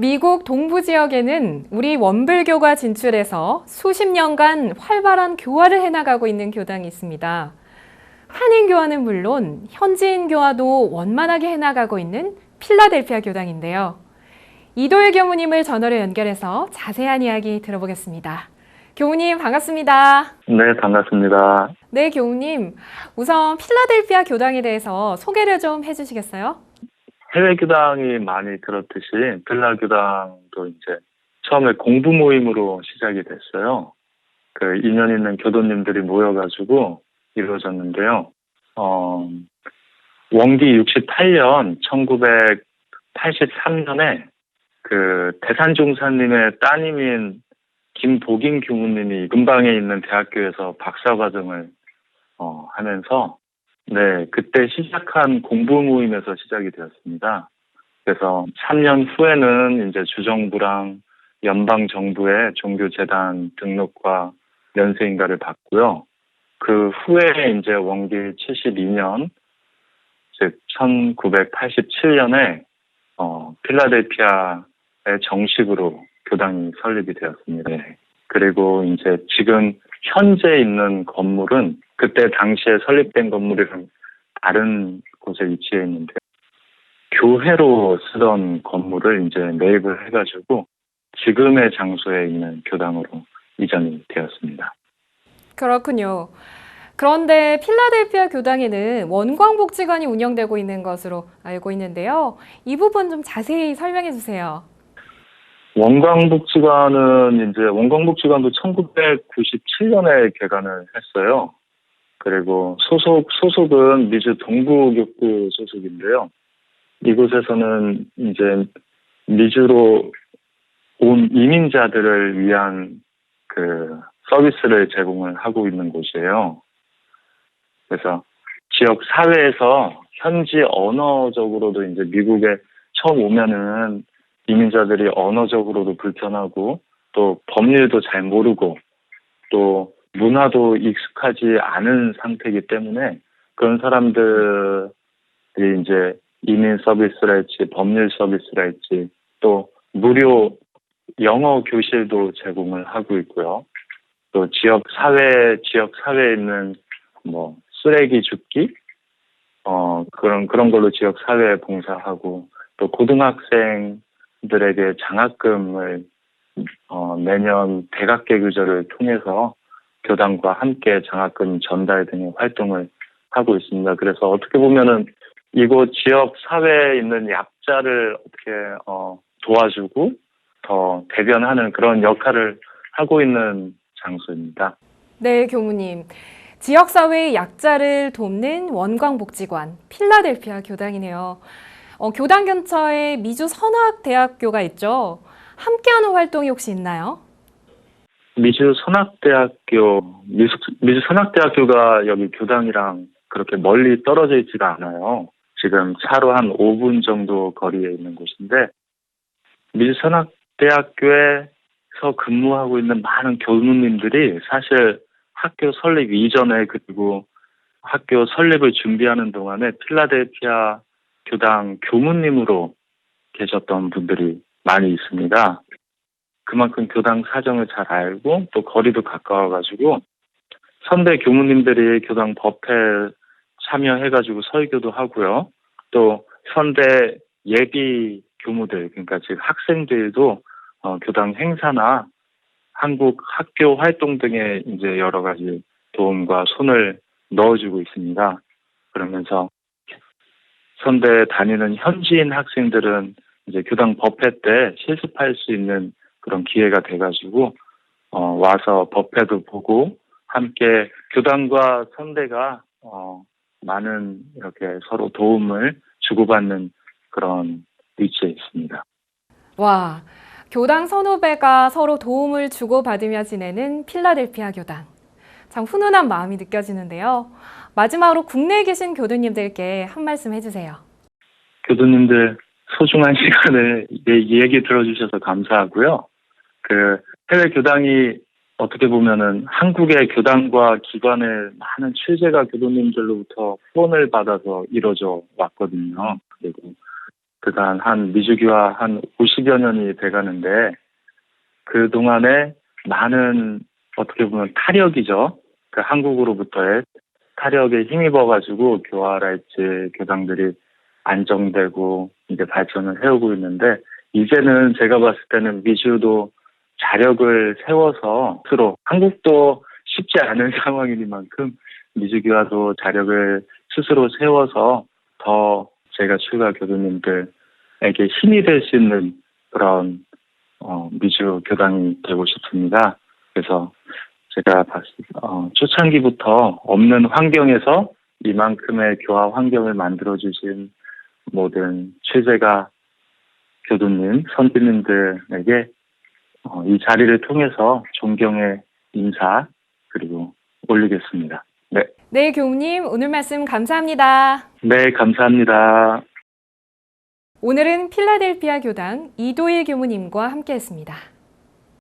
미국 동부 지역에는 우리 원불교가 진출해서 수십 년간 활발한 교화를 해나가고 있는 교당이 있습니다. 한인 교화는 물론 현지인 교화도 원만하게 해나가고 있는 필라델피아 교당인데요. 이도일 교무님을 전화로 연결해서 자세한 이야기 들어보겠습니다. 교무님 반갑습니다. 네, 반갑습니다. 네, 교무님. 우선 필라델피아 교당에 대해서 소개를 좀 해주시겠어요? 해외 교당이 많이 그렇듯이 빌라 교당도 이제 처음에 공부 모임으로 시작이 됐어요. 그 인연 있는 교도님들이 모여가지고 이루어졌는데요. 어, 원기 68년 1983년에 그 대산 종사님의 따님인 김복인 교무님이 근방에 있는 대학교에서 박사 과정을 어, 하면서 네, 그때 시작한 공부 모임에서 시작이 되었습니다. 그래서 3년 후에는 이제 주정부랑 연방 정부의 종교 재단 등록과 연세 인가를 받고요. 그 후에 이제 원기 72년, 즉 1987년에 어, 필라델피아에 정식으로 교당이 설립이 되었습니다. 네. 그리고 이제 지금 현재 있는 건물은 그때 당시에 설립된 건물이랑 다른 곳에 위치해 있는데 교회로 쓰던 건물을 이제 매입을 해가지고 지금의 장소에 있는 교당으로 이전이 되었습니다. 그렇군요. 그런데 필라델피아 교당에는 원광복지관이 운영되고 있는 것으로 알고 있는데요. 이 부분 좀 자세히 설명해 주세요. 원광복지관은 이제 원광복지관도 1997년에 개관을 했어요. 그리고 소속 소속은 미주 동부교구 소속인데요. 이곳에서는 이제 미주로 온 이민자들을 위한 그 서비스를 제공을 하고 있는 곳이에요. 그래서 지역 사회에서 현지 언어적으로도 이제 미국에 처음 오면은 이민자들이 언어적으로도 불편하고 또 법률도 잘 모르고 또 문화도 익숙하지 않은 상태이기 때문에 그런 사람들이 이제 이민 서비스랄지 법률 서비스랄지 또 무료 영어 교실도 제공을 하고 있고요. 또 지역 사회 지역 사회에 있는 뭐 쓰레기 줍기 어 그런 그런 걸로 지역 사회에 봉사하고 또 고등학생들에게 장학금을 어 매년 규제를 통해서 교당과 함께 장학금 전달 등의 활동을 하고 있습니다. 그래서 어떻게 보면은 이곳 지역 사회에 있는 약자를 어떻게 어, 도와주고 더 대변하는 그런 역할을 하고 있는 장소입니다. 네, 교무님. 지역사회의 약자를 돕는 원광복지관, 필라델피아 교당이네요. 어, 교당 근처에 미주 선학대학교가 있죠. 함께하는 활동이 혹시 있나요? 미주 선학대학교, 미주, 미주 선학대학교가 여기 교당이랑 그렇게 멀리 떨어져 있지가 않아요. 지금 차로 한 5분 정도 거리에 있는 곳인데, 미주 선학대학교에서 근무하고 있는 많은 교무님들이 사실 학교 설립 이전에 그리고 학교 설립을 준비하는 동안에 필라델피아 교당 교무님으로 계셨던 분들이 많이 있습니다. 그만큼 교당 사정을 잘 알고 또 거리도 가까워가지고 선배 교무님들이 교당 법회 참여해가지고 설교도 하고요. 또 선대 예비 교무들 그러니까 즉 학생들도 어, 교당 행사나 한국 학교 활동 등에 이제 여러 가지 도움과 손을 넣어주고 있습니다. 그러면서 선대 다니는 현지인 학생들은 이제 교당 법회 때 실습할 수 있는 그런 기회가 돼가지고 어, 와서 법회도 보고 함께 교당과 선대가 어, 많은 이렇게 서로 도움을 주고받는 그런 위치에 있습니다. 와, 교당 선후배가 서로 도움을 주고받으며 지내는 필라델피아 교당. 참 훈훈한 마음이 느껴지는데요. 마지막으로 국내에 계신 교도님들께 한 말씀 해주세요. 교도님들 소중한 시간을 내 얘기 들어주셔서 감사하고요. 그 해외 교당이 어떻게 보면은 한국의 교당과 기관의 많은 취재가 교도님들로부터 후원을 받아서 이루어져 왔거든요. 그리고 그 그러니까 한 미주교와 한 50여 년이 돼가는데 그 동안에 많은 어떻게 보면 타력이죠. 그 한국으로부터의 타력에 힘입어가지고 교화랄지 교당들이 안정되고 이제 발전을 해오고 있는데 이제는 제가 봤을 때는 미주도 자력을 세워서 스스로 한국도 쉽지 않은 상황이니만큼 미주교화도 자력을 스스로 세워서 더 제가 출가 교도님들에게 힘이 될 수 있는 그런 어, 미주 교당이 되고 싶습니다. 그래서 제가 봤을 어, 초창기부터 없는 환경에서 이만큼의 교화 환경을 만들어 주신 모든 최재가 교도님, 선지님들에게 어, 이 자리를 통해서 존경의 인사 그리고 올리겠습니다. 네, 네, 교우님 오늘 말씀 감사합니다. 네 감사합니다. 오늘은 필라델피아 교당 이도일 교무님과 함께했습니다.